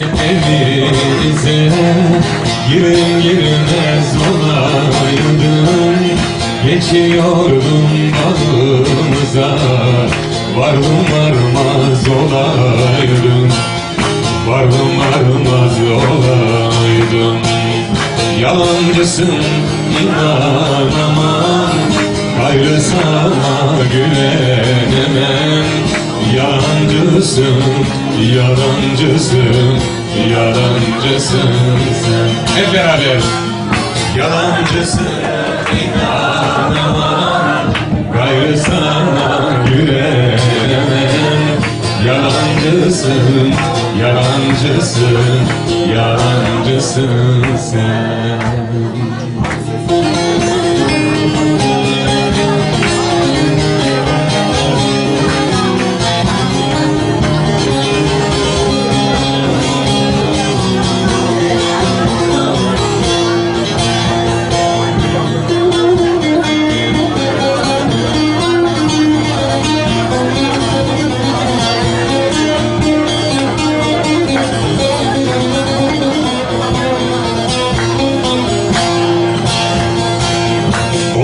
Evimize girin girmez olaydım. Geçiyordum bağımıza Vardım varmaz olaydım. Vardım varmaz olaydım. Yalancısın inanamam Gayrı sana güvenemem Yalancısın, yalancısın, yalancısın. Sen Hep beraber. Yalancısın, inanamam Gayrı sana güvenemem. Yalancısın, yalancısın, yalancısın sen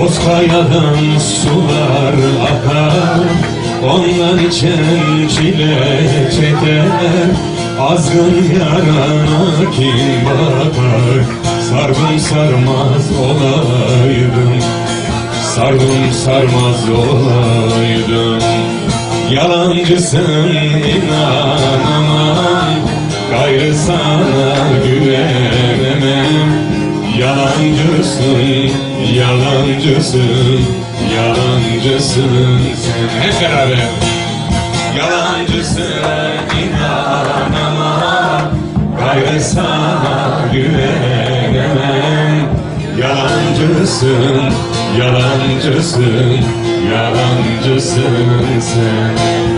Bozkayadan sular akar Onlar içen çile çeker. Azgın yarana kim bakar Sardım sarmaz olaydım. Sardım sarmaz olaydım. Yalancısın inanamam Gayrı sana güvenemem Yalancısın, yalancısın, yalancısın. Sen Hep beraber. Yalancısın inanamam. Gayrı sana güvenemem. Yalancısın, yalancısın, yalancısın sen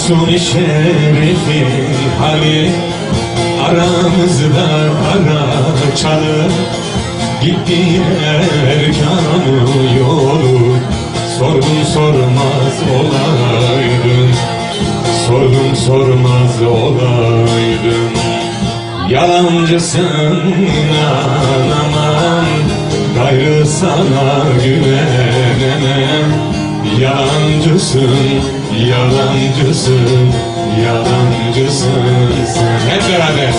Mahzun şerifin hali Aramızda ara çalır. Gitti erkanı yolu Sordum sormaz olaydım Sordum sormaz olaydım Yalancısın inanamam Gayrı sana güvenemem Yalancısın, yalancısın, yalancısın. Sen Hep beraber.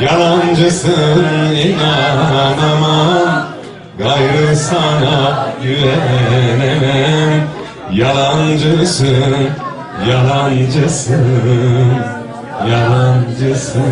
Yalancısın inanamam. Gayrı sana güvenemem. Yalancısın, yalancısın, yalancısın